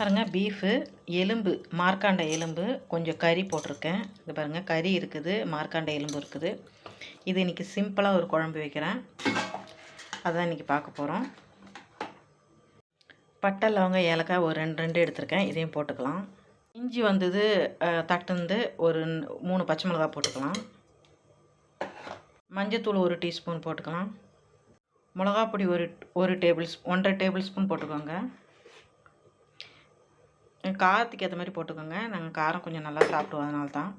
பாருங்கள் பீஃபு எலும்பு மார்க்காண்ட எலும்பு கொஞ்சம் கறி போட்டிருக்கேன். இது பாருங்கள் கறி இருக்குது மார்க்காண்ட எலும்பு இருக்குது. இது இன்றைக்கி சிம்பிளாக ஒரு குழம்பு வைக்கிறேன். அதான் இன்றைக்கி பார்க்க போகிறோம் பட்டை லவங்க ஏலக்காய் ஒரு ரெண்டு ரெண்டு எடுத்திருக்கேன். இதையும் போட்டுக்கலாம். இஞ்சி வந்தது தட்டுந்து ஒரு மூணு பச்சை மிளகாய் போட்டுக்கலாம். மஞ்சத்தூள் ஒரு டீஸ்பூன் போட்டுக்கலாம். மிளகாப்பொடி ஒரு ஒரு டேபிள் ஒன்றரை டேபிள் ஸ்பூன் போட்டுக்கோங்க. காரத்துக்கு ஏற்ற மாதிரி போட்டுக்கோங்க. நாங்கள் காரம் கொஞ்சம் நல்லா சாப்பிடுவோம். அதனால தான்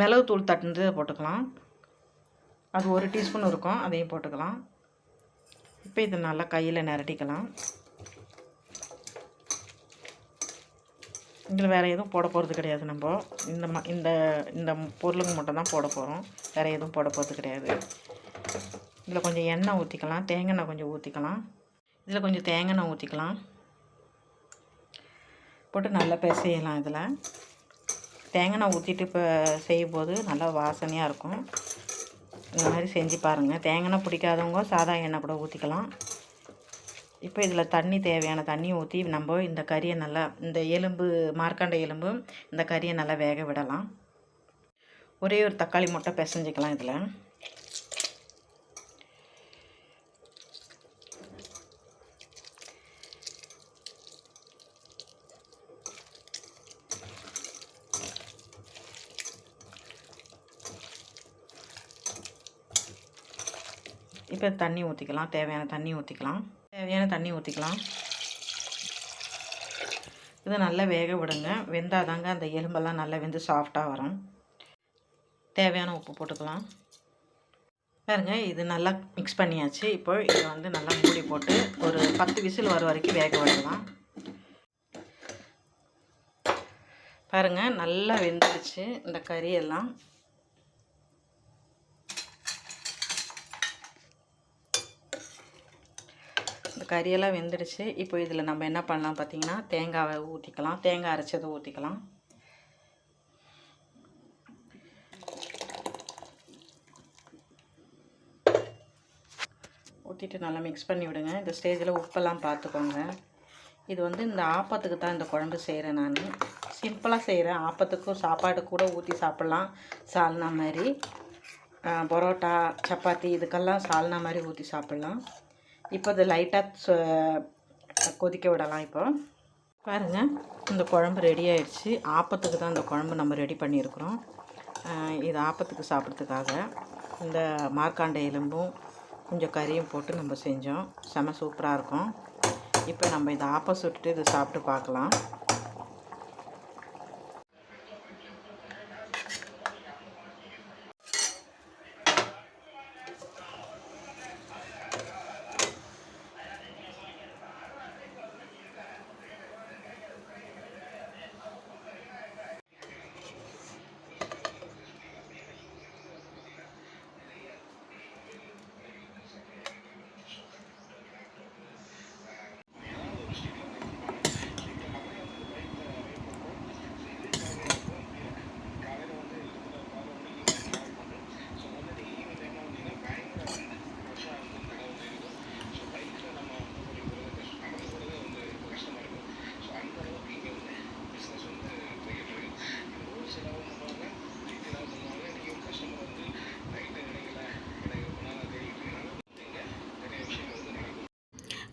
மிளகு தூள் தட்டுந்து போட்டுக்கலாம். அது ஒரு டீஸ்பூன் இருக்கும். அதையும் போட்டுக்கலாம். இப்போ இதை நல்லா கையில் நிரட்டிக்கலாம். இதில் வேறு எதுவும் போட போகிறது கிடையாது நம்ம. இந்த ம இந்த இந்த பொருளுங்க மட்டும் தான் போட போகிறோம் வேறு எதுவும் போட போகிறது கிடையாது. இதில் கொஞ்சம் எண்ணெய் ஊற்றிக்கலாம் தேங்காய் எண்ணெய் கொஞ்சம் ஊற்றிக்கலாம் இதில் கொஞ்சம் தேங்காய் எண்ணெய் ஊற்றிக்கலாம் போட்டு நல்லா பிசையலாம் இதில். தேங்காய் எண்ணெய் ஊற்றிட்டு இப்போ செய்யும்போது நல்லா வாசனையாக இருக்கும். இந்த மாதிரி செஞ்சு பாருங்கள் தேங்காய் எண்ணெய் பிடிக்காதவங்க சாதா எண்ணெய் கூட ஊற்றிக்கலாம் இப்போ இதில் தண்ணி தேவையான தண்ணி ஊற்றி நம்ம இந்த கறியை நல்லா இந்த எலும்பு மார்க்காண்ட எலும்பு இந்த கறியை நல்லா வேக விடலாம். ஒரே ஒரு தக்காளி மட்டும் பிசைஞ்சிக்கலாம் இதில். இப்போ தண்ணி ஊற்றிக்கலாம் தேவையான தண்ணி ஊற்றிக்கலாம் தேவையான தண்ணி ஊற்றிக்கலாம் இது நல்லா வேக விடுங்க. வெந்தாதாங்க அந்த எலும்பெல்லாம் நல்லா வெந்து சாஃப்டாக வரும். தேவையான உப்பு போட்டுக்கலாம். பாருங்க இது நல்லா மிக்ஸ் பண்ணியாச்சு. இப்போ இதை வந்து நல்லா மூடி போட்டு ஒரு பத்து விசில் வர வரைக்கும் வேக விடலாம். பாருங்க நல்லா வெந்துடுச்சு இந்த கறி எல்லாம் கறியெல்லாம் வெந்துடுச்சு. இப்போ இதில் நம்ம என்ன பண்ணலாம் பார்த்தீங்கன்னா தேங்காவை ஊற்றிக்கலாம். தேங்காய் அரைச்சதை ஊற்றிக்கலாம். ஊற்றிட்டு நல்லா மிக்ஸ் பண்ணி விடுங்க. இந்த ஸ்டேஜில் உப்பெல்லாம் பார்த்துக்கோங்க. இது வந்து இந்த ஆப்பத்துக்கு தான் இந்த குழம்பு செய்கிறேன் நான். சிம்பிளாக செய்கிறேன் ஆப்பத்துக்கும் சாப்பாடு கூட ஊற்றி சாப்பிட்லாம். சால்னா மாதிரி பரோட்டா சப்பாத்தி இதுக்கெல்லாம் சால்னா மாதிரி ஊற்றி சாப்பிட்லாம். இப்போ அது லைட்டாக கொதிக்க விடலாம் இப்போ. பாருங்கள் இந்த குழம்பு ரெடி ஆயிடுச்சு. ஆப்பத்துக்கு தான் இந்த குழம்பு நம்ம ரெடி பண்ணியிருக்கிறோம். இது ஆப்பத்துக்கு சாப்பிட்றதுக்காக இந்த மார்க்காண்ட எலும்பும் கொஞ்சம் கறியும் போட்டு நம்ம செஞ்சோம். செம சூப்பராக இருக்கும். இப்போ நம்ம இதை ஆப்பம் சுட்டுட்டு இதை சாப்பிட்டு பார்க்கலாம்.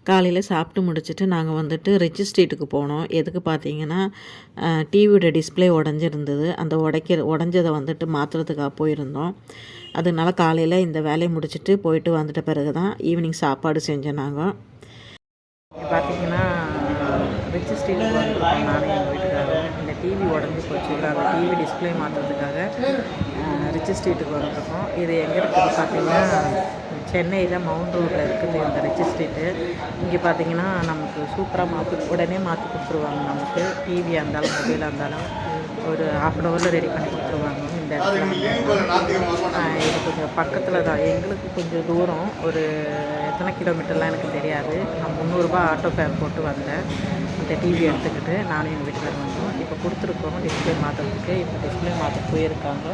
காலையில் சாப்பிட்டு முடிச்சுட்டு நாங்கள் வந்துட்டு ரிச் ஸ்ட்ரீட்டுக்கு போனோம். எதுக்கு பார்த்தீங்கன்னா டிவியோட டிஸ்ப்ளே உடஞ்சிருந்தது. அந்த உடைக்கிற உடஞ்சதை வந்துட்டு மாற்றுறதுக்காக போயிருந்தோம். அதனால காலையில் இந்த வேலையை முடிச்சுட்டு போயிட்டு வந்துட்ட பிறகு தான் ஈவினிங் சாப்பாடு செஞ்சோம் நாங்கள் பார்த்தீங்கன்னா ரிச் ஸ்ட்ரீட்டுக்கு நானும் எங்கள் வீட்டுக்காரர். இந்த டிவி உடஞ்சி போச்சு. அந்த டிவி டிஸ்ப்ளே மாற்றுறதுக்காக ரிச் ஸ்ட்ரீட்டுக்கு வந்துருக்கோம் இது எங்கே இருக்குது பார்த்தீங்கன்னா சென்னையில் மவுண்ட் ரோட்டில் இருக்குது இந்த ரிச் ஸ்ட்ரீட்டு. இங்கே பார்த்தீங்கன்னா நமக்கு சூப்பராக மாற்றி உடனே மாற்றி கொடுத்துருவாங்க நமக்கு. டிவியாக இருந்தாலும் மொபைலாக இருந்தாலும் ஒரு ஹாஃப் அன் ஹவரில் ரெடி பண்ணி கொடுத்துருவாங்க இந்த இடத்துல. இது கொஞ்சம் பக்கத்தில் தான். எங்களுக்கு கொஞ்சம் தூரம். ஒரு எத்தனை கிலோமீட்டர்லாம் எனக்கு தெரியாது. நான் முந்நூறுரூபா ஆட்டோ ஃபேர் போட்டு வந்தேன். இந்த டிவி எடுத்துக்கிட்டு நானும் எங்கள் வீட்டில் வந்தோம். இப்போ கொடுத்துருக்கோம். டிஸ்பிளே மாற்றுறதுக்கு இப்போ டிஸ்பிளே மாற்ற போயிருக்காங்க.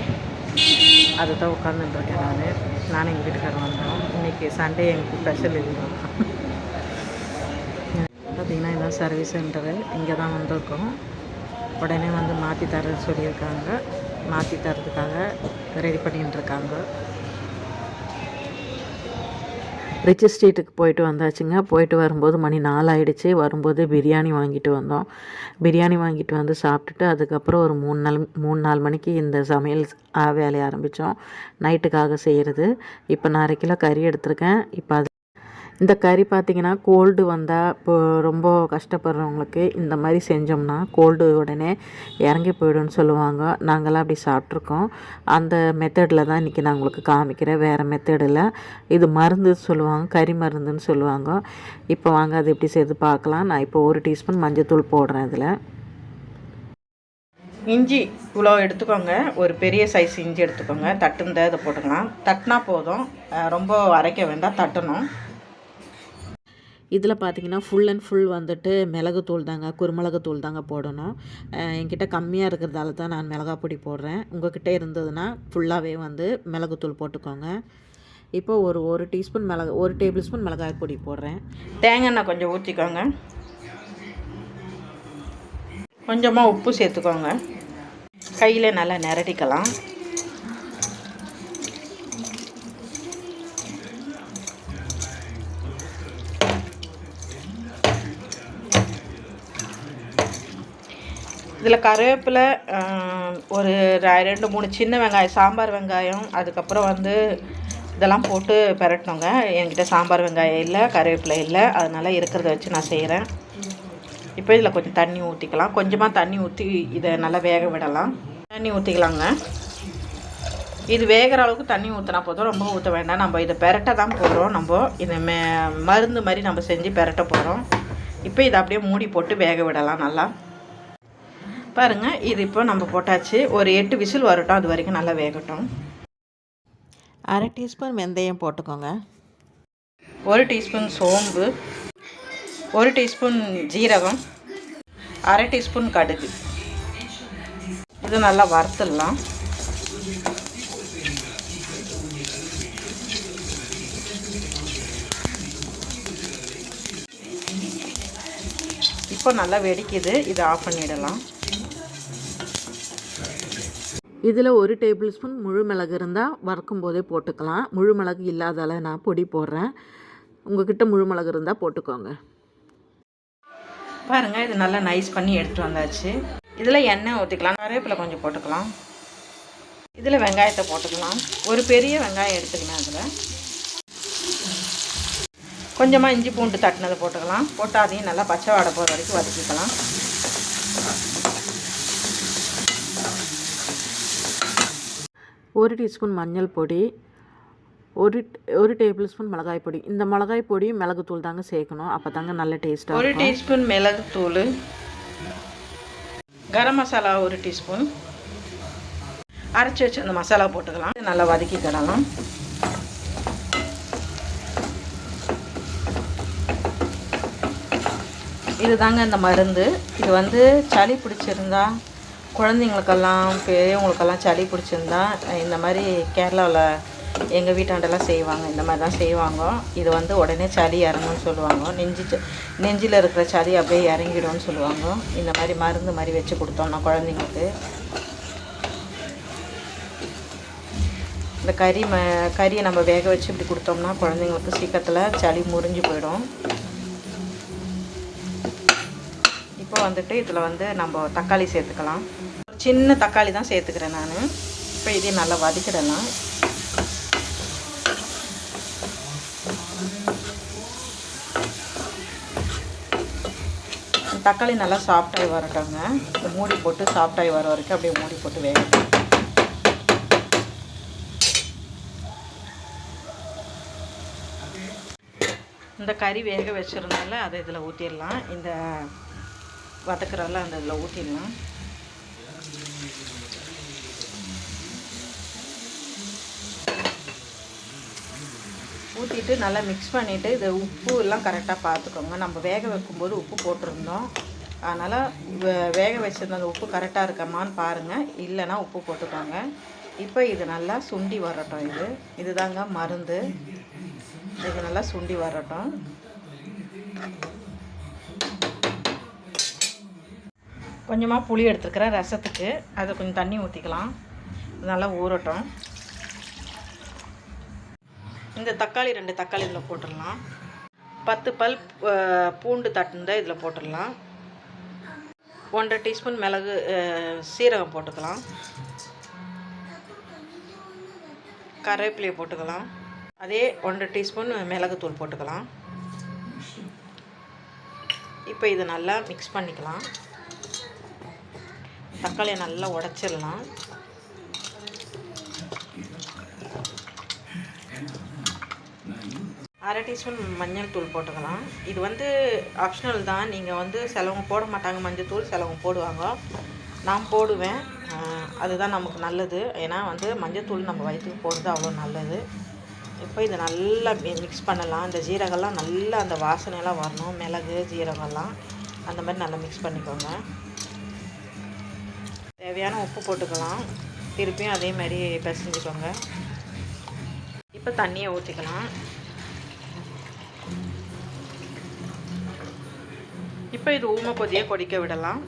அதுதான் உட்காந்துட்டுருக்கேன் நான். நானும் எங்கள் வீட்டுக்காரர் வந்தோம். இன்றைக்கி சண்டே எங்களுக்கு ஸ்பெஷல் இதுதான் பார்த்திங்கன்னா இதான் சர்வீஸ் சென்டரு இங்கே தான் வந்திருக்கோம். உடனே வந்து மாற்றி தர சொல்லியிருக்காங்க. மாற்றி தரதுக்காக ரெடி பண்ணிகிட்டு இருக்காங்க ரிச் ஸ்ட்ரீட்டுக்கு போயிட்டு வந்தாச்சுங்க. போயிட்டு வரும்போது மணி நாலாயிடுச்சு. வரும்போது பிரியாணி வாங்கிட்டு வந்தோம். பிரியாணி வாங்கிட்டு வந்து சாப்பிட்டுட்டு அதுக்கப்புறம் ஒரு மூணு நாள் மூணு நாலு மணிக்கு இந்த சமையல் ஆ, வேலையை ஆரம்பித்தோம் நைட்டுக்காக செய்கிறது இப்போ நான் அரை கிலோ கறி எடுத்திருக்கேன். இப்போ அது இந்த கறி பார்த்திங்கன்னா கோல்டு வந்தால் இப்போ ரொம்ப கஷ்டப்படுறவங்களுக்கு இந்த மாதிரி செஞ்சோம்னா கோல்டு உடனே இறங்கி போயிடும்னு சொல்லுவாங்க. நாங்களாம் அப்படி சாப்பிட்ருக்கோம். அந்த மெத்தடில் தான் இன்றைக்கி நான் உங்களுக்கு காமிக்கிறேன். வேறு மெத்தடில் இது மருந்து சொல்லுவாங்க கறி மருந்துன்னு சொல்லுவாங்க. இப்போ வாங்க அது எப்படி செய்து பார்க்கலாம். நான் இப்போ ஒரு டீஸ்பூன் மஞ்சத்தூள் போடுறேன் இதில். இஞ்சி இவ்வளோ எடுத்துக்கோங்க. ஒரு பெரிய சைஸ் இஞ்சி எடுத்துக்கோங்க. தட்டுந்த இதை போட்டுக்கலாம். தட்டினா போதும். ரொம்ப அரைக்க வேண்டாம். தட்டணும். இதில் பார்த்தீங்கன்னா ஃபுல் அண்ட் ஃபுல் வந்துட்டு மிளகுத்தூள் தாங்க குருமிளகுத்தூள் தாங்க போடணும். என்கிட்ட கம்மியாக இருக்கிறதால தான் நான் மிளகாய் பொடி போடுறேன். உங்கள்கிட்ட இருந்ததுன்னா ஃபுல்லாகவே வந்து மிளகுத்தூள் போட்டுக்கோங்க. இப்போ ஒரு ஒரு டீஸ்பூன் மிளகு ஒரு டேபிள் ஸ்பூன் மிளகாய் பொடி போடுறேன். தேங்காய் எண்ணெய் கொஞ்சம் ஊற்றிக்கோங்க கொஞ்சமாக உப்பு சேர்த்துக்கோங்க. கையில் நல்லா நிரட்டிக்கலாம். இதில் கருவேப்பிலை ஒரு ரெண்டு மூணு சின்ன வெங்காயம் சாம்பார் வெங்காயம் அதுக்கப்புறம் வந்து இதெல்லாம் போட்டு பெரட்டணுங்க. என்கிட்ட சாம்பார் வெங்காயம் இல்லை கருவேப்பிலை இல்லை. அதனால் இருக்கிறத வச்சு நான் செய்கிறேன். இப்போ இதில் கொஞ்சம் தண்ணி ஊற்றிக்கலாம். கொஞ்சமாக தண்ணி ஊற்றி இதை நல்லா வேக விடலாம். தண்ணி ஊற்றிக்கலாங்க. இது வேகிற அளவுக்கு தண்ணி ஊற்றினா போதும். ரொம்ப ஊற்ற வேண்டாம். நம்ம இதை பெரட்ட தான் போகிறோம். நம்ம இதை மே மருந்து மாதிரி நம்ம செஞ்சு பெரட்ட போகிறோம். இப்போ இதை அப்படியே மூடி போட்டு வேக விடலாம் நல்லா. பாருங்க இது இப்போ நம்ம போட்டாச்சு. ஒரு எட்டு விசில் வரட்டும் அது வரைக்கும் நல்லா வேகட்டும். அரை டீஸ்பூன் வெந்தயம் போட்டுக்கோங்க. ஒரு டீஸ்பூன் சோம்பு ஒரு டீஸ்பூன் ஜீரகம் அரை டீஸ்பூன் கடுகு. இது நல்லா வறுத்துடலாம். இப்போ நல்லா வெடிக்குது. இதை ஆஃப் பண்ணிடலாம். இதில் ஒரு டேபிள் ஸ்பூன் முழு மிளகு இருந்தால் வறுக்கும் போதே போட்டுக்கலாம். முழு மிளகு இல்லாதால நான் பொடி போடுறேன். உங்ககிட்ட முழு மிளகு இருந்தால் போட்டுக்கோங்க. பாருங்கள் இது நல்லா நைஸ் பண்ணி எடுத்துகிட்டு வந்தாச்சு. இதில் எண்ணெய் ஊற்றிக்கலாம். கருவேப்பிலை கொஞ்சம் போட்டுக்கலாம். இதில் வெங்காயத்தை போட்டுக்கலாம். ஒரு பெரிய வெங்காயம் எடுத்துக்கலாம் அதில். கொஞ்சமாக இஞ்சி பூண்டு தட்டினதை போட்டுக்கலாம். போட்டு அதையும் நல்லா பச்சை வாடை போகிற வரைக்கும் வதக்கிக்கலாம். ஒரு டீஸ்பூன் மஞ்சள் பொடி ஒரு ஒரு டேபிள் ஸ்பூன் மிளகாய் பொடி. இந்த மிளகாய் பொடி மிளகுத்தூள் தாங்க சேர்க்கணும். அப்போ தாங்க நல்ல டேஸ்ட்டாக ஒரு டீஸ்பூன் மிளகுத்தூள். கரம் மசாலா ஒரு டீஸ்பூன். அரைச்சி வச்சு அந்த மசாலா போட்டுக்கலாம். நல்லா வதக்கிக்கிடலாம் இது தாங்க இந்த மருந்து. இது வந்து சளி பிடிச்சிருந்தா குழந்தைங்களுக்கெல்லாம் பெரியவங்களுக்கெல்லாம் சளி பிடிச்சிருந்தா இந்த மாதிரி கேரளாவில் எங்கள் வீட்டாண்டெல்லாம் செய்வாங்க. இந்த மாதிரி தான் செய்வாங்க. இது வந்து உடனே சளி இறங்கும்னு சொல்லுவாங்க. நெஞ்சு ச- நெஞ்சில் இருக்கிற சளி அப்படியே இறங்கிடும்னு சொல்லுவாங்க. இந்த மாதிரி மருந்து மாதிரி வச்சு கொடுத்தோம்னா குழந்தைங்களுக்கு. இந்த கறி ம கறியை நம்ம வேக வச்சு இப்படி கொடுத்தோம்னா குழந்தைங்களுக்கு சீக்கிரத்தில் சளி முறிஞ்சு போயிடும். இப்போ வந்துட்டு இதில் வந்து நம்ம தக்காளி சேர்த்துக்கலாம். சின்ன தக்காளி தான் சேர்த்துக்கிறேன் நான். இப்போ இதையும் நல்லா வதக்கிடலாம். தக்காளி நல்லா சாஃப்டாகி வரட்டோங்க மூடி போட்டு சாஃப்டாகி வர வரைக்கும் அப்படியே மூடி போட்டு வேகட்டும். இந்த கறி வேக வச்சுருந்தால அதை இதில் ஊற்றிடலாம் இந்த வதக்குறல அந்த இதில் ஊற்றிடலாம். ஊற்றிட்டு நல்லா மிக்ஸ் பண்ணிவிட்டு இது உப்பு எல்லாம் கரெக்டாக பார்த்துக்கோங்க. நம்ம வேக வைக்கும்போது உப்பு போட்டிருந்தோம். அதனால் வே- வேக வச்சிருந்த அந்த உப்பு கரெக்டாக இருக்கமான்னு பாருங்கள் இல்லைன்னா உப்பு போட்டுக்கோங்க. இப்போ இது நல்லா சுண்டி வரட்டும் இது. இதுதாங்க மருந்து. இது நல்லா சுண்டி வரட்டும். கொஞ்சமாக புளி எடுத்துருக்கிறேன் ரசத்துக்கு அதை கொஞ்சம் தண்ணி ஊற்றிக்கலாம் நல்லா ஊறட்டும். இந்த தக்காளி ரெண்டு தக்காளி இதில் போட்டுடலாம். பத்து பல் பூண்டு தட்டுந்த இதில் போட்டுடலாம். ஒன்றரை டீஸ்பூன் மிளகு சீரகம் போட்டுக்கலாம். கருவேப்பிலையை போட்டுக்கலாம். அதே ஒன்றரை டீஸ்பூன் மிளகுத்தூள் போட்டுக்கலாம். இப்போ இதை நல்லா மிக்ஸ் பண்ணிக்கலாம். தக்காளியை நல்லா உடச்சிடலாம். அரை டீஸ்பூன் மஞ்சள் தூள் போட்டுக்கலாம். இது வந்து ஆப்ஷனல் தான். நீங்கள் வந்து சிலவங்க போட மாட்டாங்க. மஞ்சள் தூள் சிலவங்க போடுவாங்க. நான் போடுவேன். அதுதான் நமக்கு நல்லது. ஏன்னா வந்து மஞ்சள் தூள் நம்ம வயிற்றுக்கு போடுறது அவ்வளோ நல்லது. இப்போ இதை நல்லா மிக்ஸ் பண்ணலாம். இந்த ஜீரகம்லாம் நல்லா அந்த வாசனையெல்லாம் வரணும். மிளகு ஜீரகம்லாம். அந்த மாதிரி நல்லா மிக்ஸ் பண்ணிக்கோங்க. தேவையான உப்பு போட்டுக்கலாம். திருப்பியும் அதே மாதிரி பிசைஞ்சுக்கோங்க. இப்போ தண்ணியை ஊற்றிக்கலாம். இப்போ இது ஊமை கொதியை கொதிக்க விடலாம்.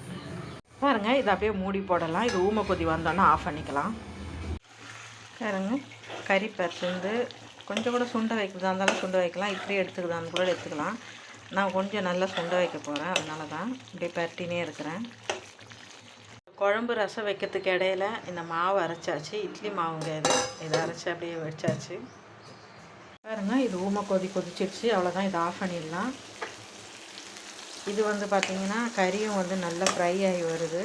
பாருங்க இதை அப்படியே மூடி போடலாம். இது ஊமை கொதி வந்தோன்னே ஆஃப் பண்ணிக்கலாம். பாருங்க கறி பசந்து கொஞ்சம் கூட சுண்ட வைக்கிறதா இருந்தாலும் சுண்டை வைக்கலாம். இப்படியே எடுத்துக்கிறதா கூட எடுத்துக்கலாம். நான் கொஞ்சம் நல்லா சுண்ட வைக்க போகிறேன் அதனால தான் இப்படியே பரட்டினே இருக்கிறேன். குழம்பு ரசம் வைக்கிறதுக்கு இடையில இந்த மாவு அரைச்சாச்சு. இட்லி மாவுங்க இது. இதை அரைச்சி அப்படியே வச்சாச்சு. பாருங்க இது ஊமை கொதி கொதிச்சிடுச்சு அவ்வளோதான் இதை ஆஃப் பண்ணிடலாம். இது வந்து பார்த்திங்கன்னா கறியும் வந்து நல்லா ஃப்ரை ஆகி வருது.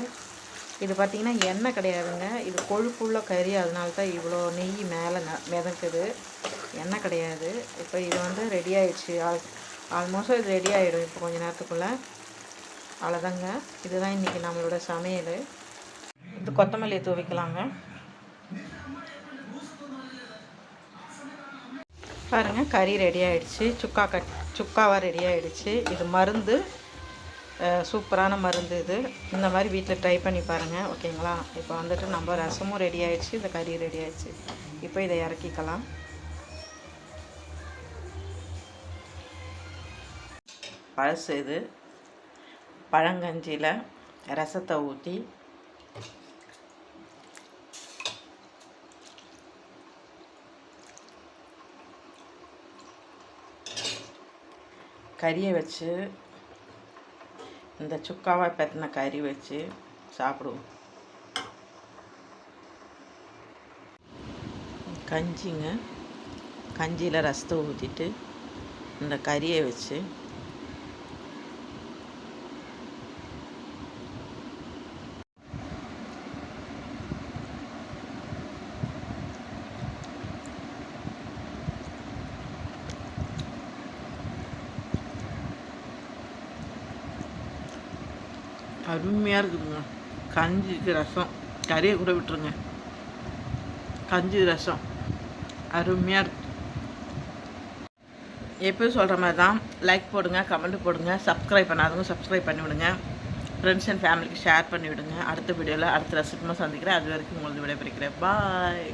இது பார்த்திங்கன்னா எண்ணெய் கிடையாதுங்க. இது கொழுப்புள்ள கறி அதனால தான் இவ்வளோ நெய் மேலே ந மிதக்குது. எண்ணெய் கிடையாது. இப்போ இது வந்து ரெடி ஆகிடுச்சு ஆல் ஆல்மோஸ்ட் இது ரெடி ஆகிடும் இப்போ கொஞ்சம் நேரத்துக்குள்ளே. அவ்வளோதாங்க இதுதான் இன்றைக்கி நம்மளோட சமையல். இது கொத்தமல்லியை துவைக்கலாங்க பாருங்கள் கறி ரெடி ஆகிடுச்சு சுக்கா கட் சுக்காவாக ரெடி ஆகிடுச்சு இது மருந்து சூப்பரான மருந்து இது. இந்த மாதிரி வீட்டில் ட்ரை பண்ணி பாருங்கள் ஓகேங்களா? இப்போ வந்துட்டு நம்ம ரசமும் ரெடி ஆகிடுச்சு இந்த கறி ரெடி ஆகிடுச்சு இப்போ இதை இறக்கிக்கலாம். பழசு இது. பழங்கஞ்சியில் ரசத்தை ஊற்றி கறியை வச்சு இந்த சுக்காவை பெத்தின கறி வச்சு சாப்பிடுவோம். கஞ்சிங்க. கஞ்சியில் ரசத்தை ஊற்றிட்டு இந்த கறியை வச்சு அருமையாக இருக்குதுங்க. கஞ்சிக்கு ரசம். கறியை கூட விட்டுருங்க. கஞ்சி ரசம். அருமையாக இருக்கு. எப்பயும் சொல்கிற மாதிரி தான். லைக் போடுங்க கமெண்ட் போடுங்க. சப்ஸ்கிரைப் பண்ணாதவங்க சப்ஸ்கிரைப் பண்ணி விடுங்க. ஃப்ரெண்ட்ஸ் அண்ட் ஃபேமிலிக்கு ஷேர் பண்ணி விடுங்க. அடுத்த வீடியோவில் அடுத்த ரெசிபிமா சந்திக்கிறேன். அது வரைக்கும் உங்களுக்கு விடைபெறுகிறேன். பாய்